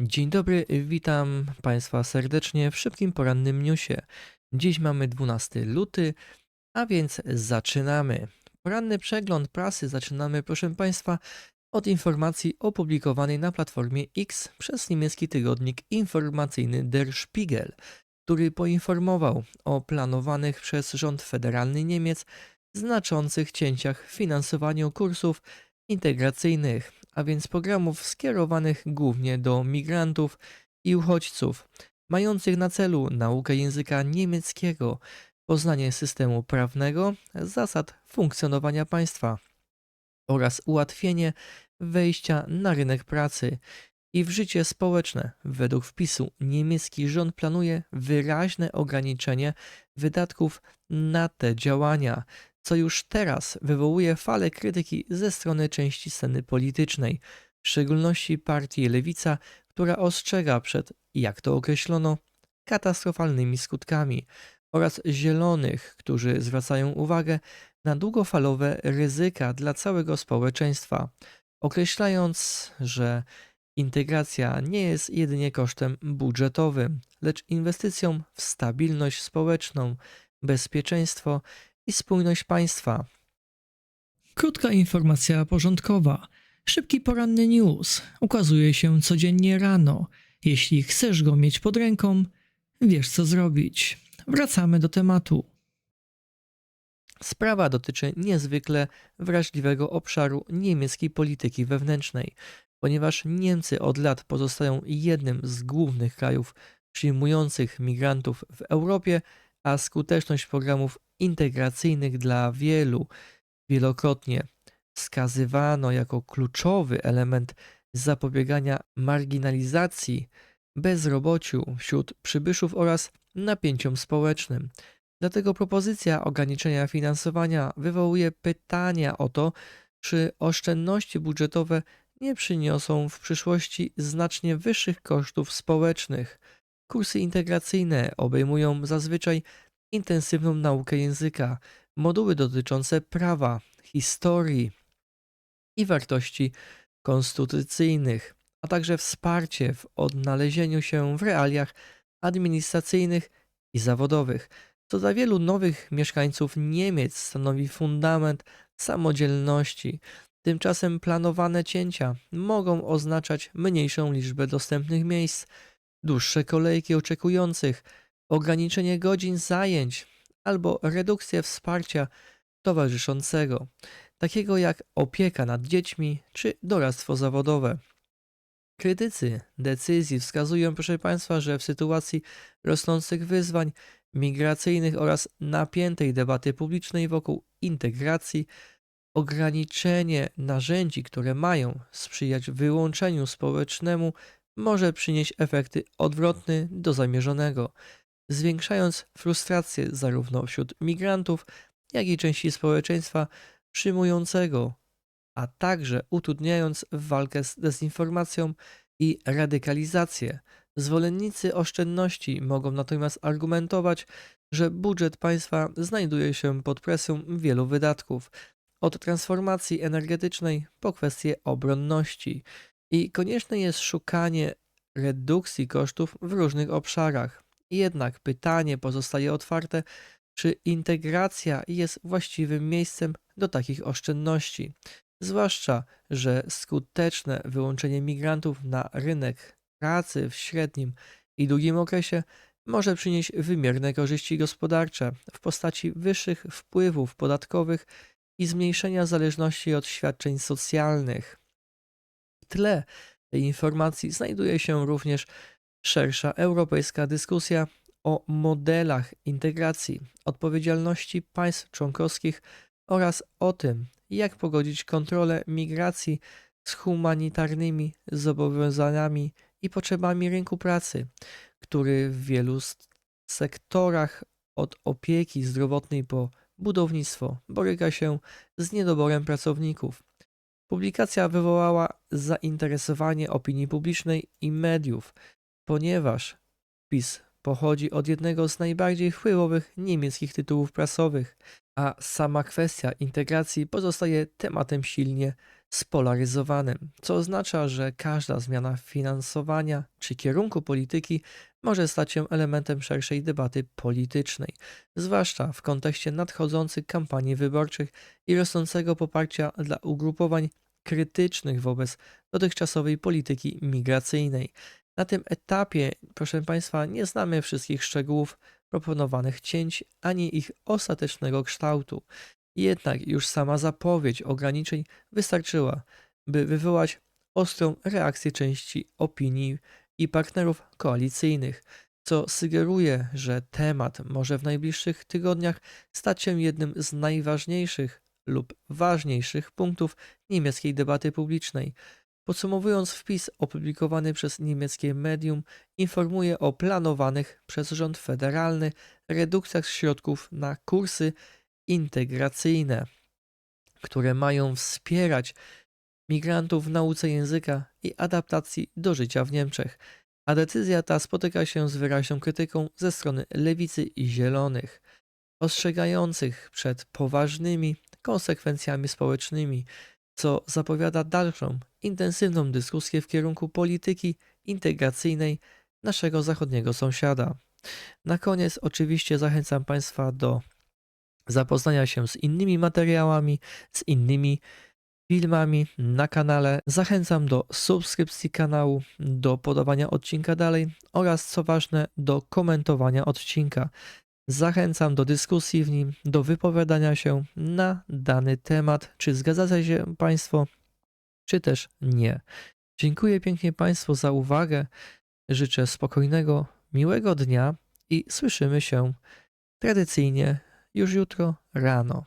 Dzień dobry, witam Państwa serdecznie w szybkim porannym newsie. Dziś mamy 12 luty, a więc zaczynamy. Poranny przegląd prasy zaczynamy, proszę Państwa, od informacji opublikowanej na platformie X przez niemiecki tygodnik informacyjny Der Spiegel, który poinformował o planowanych przez rząd federalny Niemiec znaczących cięciach w finansowaniu kursów integracyjnych, a więc programów skierowanych głównie do migrantów i uchodźców, mających na celu naukę języka niemieckiego, poznanie systemu prawnego, zasad funkcjonowania państwa oraz ułatwienie wejścia na rynek pracy i w życie społeczne. Według wpisu niemiecki rząd planuje wyraźne ograniczenie wydatków na te działania, co już teraz wywołuje falę krytyki ze strony części sceny politycznej, w szczególności partii Lewica, która ostrzega przed, jak to określono, katastrofalnymi skutkami oraz zielonych, którzy zwracają uwagę na długofalowe ryzyka dla całego społeczeństwa, określając, że integracja nie jest jedynie kosztem budżetowym, lecz inwestycją w stabilność społeczną, bezpieczeństwo i spójność państwa. Krótka informacja porządkowa. Szybki poranny news ukazuje się codziennie rano. Jeśli chcesz go mieć pod ręką, wiesz co zrobić. Wracamy do tematu. Sprawa dotyczy niezwykle wrażliwego obszaru niemieckiej polityki wewnętrznej, ponieważ Niemcy od lat pozostają jednym z głównych krajów przyjmujących migrantów w Europie, a skuteczność programów integracyjnych dla wielu wielokrotnie wskazywano jako kluczowy element zapobiegania marginalizacji, bezrobociu wśród przybyszów oraz napięciom społecznym. Dlatego propozycja ograniczenia finansowania wywołuje pytania o to, czy oszczędności budżetowe nie przyniosą w przyszłości znacznie wyższych kosztów społecznych. Kursy integracyjne obejmują zazwyczaj intensywną naukę języka, moduły dotyczące prawa, historii i wartości konstytucyjnych, a także wsparcie w odnalezieniu się w realiach administracyjnych i zawodowych, co dla wielu nowych mieszkańców Niemiec stanowi fundament samodzielności. Tymczasem planowane cięcia mogą oznaczać mniejszą liczbę dostępnych miejsc, dłuższe kolejki oczekujących, ograniczenie godzin zajęć albo redukcję wsparcia towarzyszącego, takiego jak opieka nad dziećmi czy doradztwo zawodowe. Krytycy decyzji wskazują, proszę Państwa, że w sytuacji rosnących wyzwań migracyjnych oraz napiętej debaty publicznej wokół integracji, ograniczenie narzędzi, które mają sprzyjać wyłączeniu społecznemu, może przynieść efekty odwrotne do zamierzonego, zwiększając frustrację zarówno wśród migrantów, jak i części społeczeństwa przyjmującego, a także utrudniając walkę z dezinformacją i radykalizację. Zwolennicy oszczędności mogą natomiast argumentować, że budżet państwa znajduje się pod presją wielu wydatków, od transformacji energetycznej po kwestie obronności, i konieczne jest szukanie redukcji kosztów w różnych obszarach. Jednak pytanie pozostaje otwarte, czy integracja jest właściwym miejscem do takich oszczędności. Zwłaszcza, że skuteczne wyłączenie migrantów na rynek pracy w średnim i długim okresie może przynieść wymierne korzyści gospodarcze w postaci wyższych wpływów podatkowych i zmniejszenia zależności od świadczeń socjalnych. Tle tej informacji znajduje się również szersza europejska dyskusja o modelach integracji, odpowiedzialności państw członkowskich oraz o tym, jak pogodzić kontrolę migracji z humanitarnymi zobowiązaniami i potrzebami rynku pracy, który w wielu sektorach od opieki zdrowotnej po budownictwo boryka się z niedoborem pracowników. Publikacja wywołała zainteresowanie opinii publicznej i mediów, ponieważ wpis pochodzi od jednego z najbardziej wpływowych niemieckich tytułów prasowych, a sama kwestia integracji pozostaje tematem silnie spolaryzowanym, co oznacza, że każda zmiana finansowania czy kierunku polityki może stać się elementem szerszej debaty politycznej, zwłaszcza w kontekście nadchodzących kampanii wyborczych i rosnącego poparcia dla ugrupowań krytycznych wobec dotychczasowej polityki migracyjnej. Na tym etapie, proszę Państwa, nie znamy wszystkich szczegółów proponowanych cięć ani ich ostatecznego kształtu. Jednak już sama zapowiedź ograniczeń wystarczyła, by wywołać ostrą reakcję części opinii i partnerów koalicyjnych, co sugeruje, że temat może w najbliższych tygodniach stać się jednym z najważniejszych lub ważniejszych punktów niemieckiej debaty publicznej. Podsumowując, wpis opublikowany przez niemieckie medium informuje o planowanych przez rząd federalny redukcjach środków na kursy integracyjne, które mają wspierać migrantów w nauce języka i adaptacji do życia w Niemczech. A decyzja ta spotyka się z wyraźną krytyką ze strony lewicy i zielonych, ostrzegających przed poważnymi konsekwencjami społecznymi, co zapowiada dalszą, intensywną dyskusję w kierunku polityki integracyjnej naszego zachodniego sąsiada. Na koniec oczywiście zachęcam Państwa do zapoznania się z innymi materiałami, z innymi filmami na kanale. Zachęcam do subskrypcji kanału, do podawania odcinka dalej oraz co ważne do komentowania odcinka. Zachęcam do dyskusji w nim, do wypowiadania się na dany temat, czy zgadzacie się Państwo, czy też nie. Dziękuję pięknie Państwu za uwagę. Życzę spokojnego, miłego dnia i słyszymy się tradycyjnie już jutro rano.